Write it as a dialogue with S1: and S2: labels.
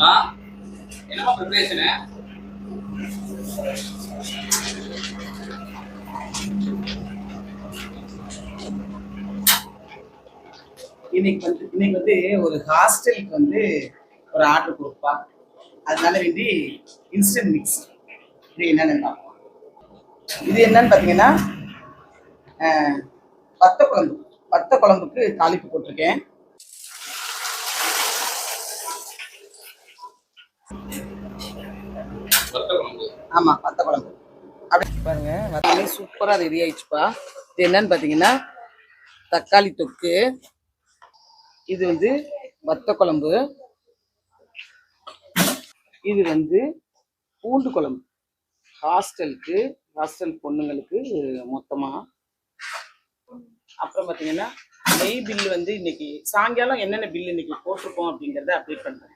S1: அம்மா என்னம்மா
S2: இன்னைக்கு வந்து இன்னைக்கு வந்து ஒரு ஹாஸ்டலுக்கு வந்து ஒரு ஆர்டர் கொடுப்பா. அதனால வேண்டி இன்ஸ்டன்ட் மிக்ஸ் இது என்னன்னு பார்ப்போம். இது என்னன்னு பார்த்தீங்கன்னா வத்த குழம்பு. வத்த குழம்புக்கு தாளிப்பு போட்டிருக்கேன்
S1: வத்த குழம்பு
S2: ஆமா வத்த குழம்பு. அப்படி பாருங்க வத்தமே சூப்பரா ரெடி ஆயிடுச்சுப்பா. இது என்னன்னு பார்த்தீங்கன்னா தக்காளி தொக்கு. இது வந்து வத்த குழம்பு. இது வந்து பூண்டு குழம்பு. ஹாஸ்டலுக்கு ஹாஸ்டல் பொண்ணுங்களுக்கு மொத்தமா. அப்புறம் பார்த்தீங்கன்னா நெய் பில்லு வந்து இன்னைக்கு சாயங்காலம் என்னென்ன பில்லு இன்னைக்கு போட்டிருக்கோம் அப்படிங்கிறத அப்டேட் பண்றேன்.